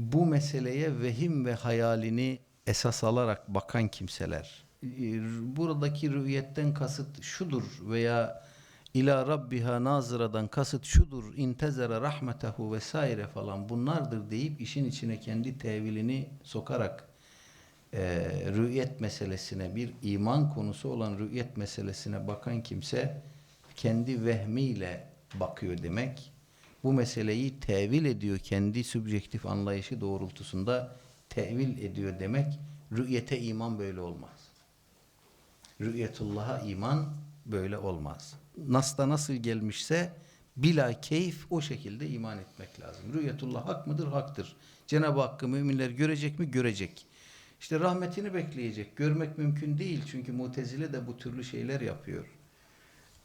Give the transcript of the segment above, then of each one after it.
bu meseleye vehim ve hayalini esas alarak bakan kimseler e, buradaki rüyetten kasıt şudur veya ila rabbiha nazıradan kasıt şudur intezere rahmetehu vesaire falan bunlardır deyip işin içine kendi tevilini sokarak e, rü'yet meselesine bir iman konusu olan rü'yet meselesine bakan kimse kendi vehmiyle bakıyor demek. Bu meseleyi tevil ediyor kendi sübjektif anlayışı doğrultusunda tevil ediyor demek. Rü'yete iman böyle olmaz. Rü'yetullah'a iman böyle olmaz. Nas'ta nasıl gelmişse bila keyif o şekilde iman etmek lazım. Rü'yetullah hak mıdır? Haktır. Cenab-ı Hakk'ı müminler görecek mi? Görecek. İşte rahmetini bekleyecek. Görmek mümkün değil. Çünkü mutezile de bu türlü şeyler yapıyor.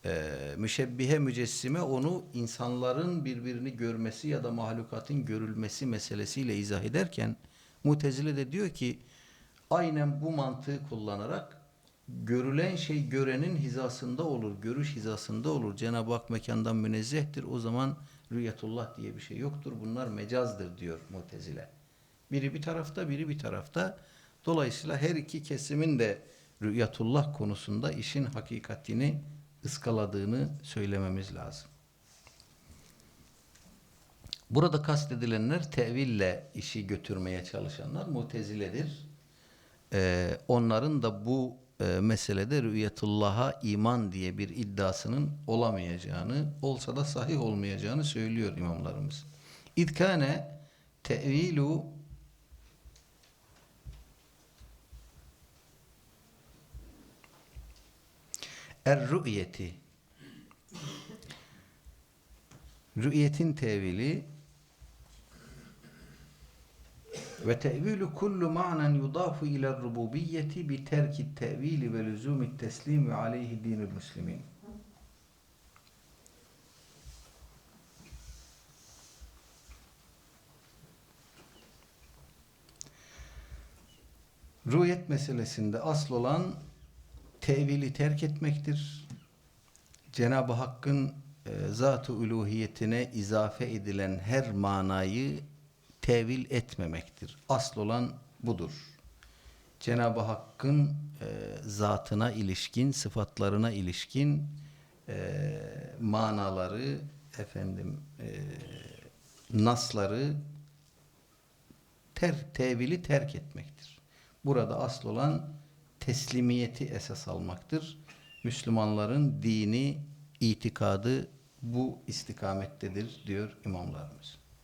Ee, müşebbihe mücessime onu insanların birbirini görmesi ya da mahlukatın görülmesi meselesiyle izah ederken mutezile de diyor ki aynen bu mantığı kullanarak görülen şey görenin hizasında olur, görüş hizasında olur. Cenab-ı Hak mekandan münezzehtir. O zaman rüyetullah diye bir şey yoktur. Bunlar mecazdır diyor mutezile. Biri bir tarafta, biri bir tarafta. Dolayısıyla her iki kesimin de rüyetullah konusunda işin hakikatini ıskaladığını söylememiz lazım. Burada kastedilenler teville işi götürmeye çalışanlar muteziledir. Ee, onların da bu e, meselede rüyetullah'a iman diye bir iddiasının olamayacağını, olsa da sahih olmayacağını söylüyor imamlarımız. İdkane tevilu Er-rü'yeti Rü'yetin tevili ve tevilu kullu ma'nen yudafu ila rububiyyeti bi terki tevili ve lüzumi teslimi aleyhi dinul muslimin. Rü'yet meselesinde asıl olan tevili terk etmektir. Cenab-ı Hakk'ın e, zat-ı uluhiyetine izafe edilen her manayı tevil etmemektir. Asıl olan budur. Cenab-ı Hakk'ın e, zatına ilişkin, sıfatlarına ilişkin e, manaları, efendim e, nasları ter, tevili terk etmektir. Burada asıl olan teslimiyeti esas almaktır. Müslümanların dini, itikadı bu istikamettedir diyor imamlarımız.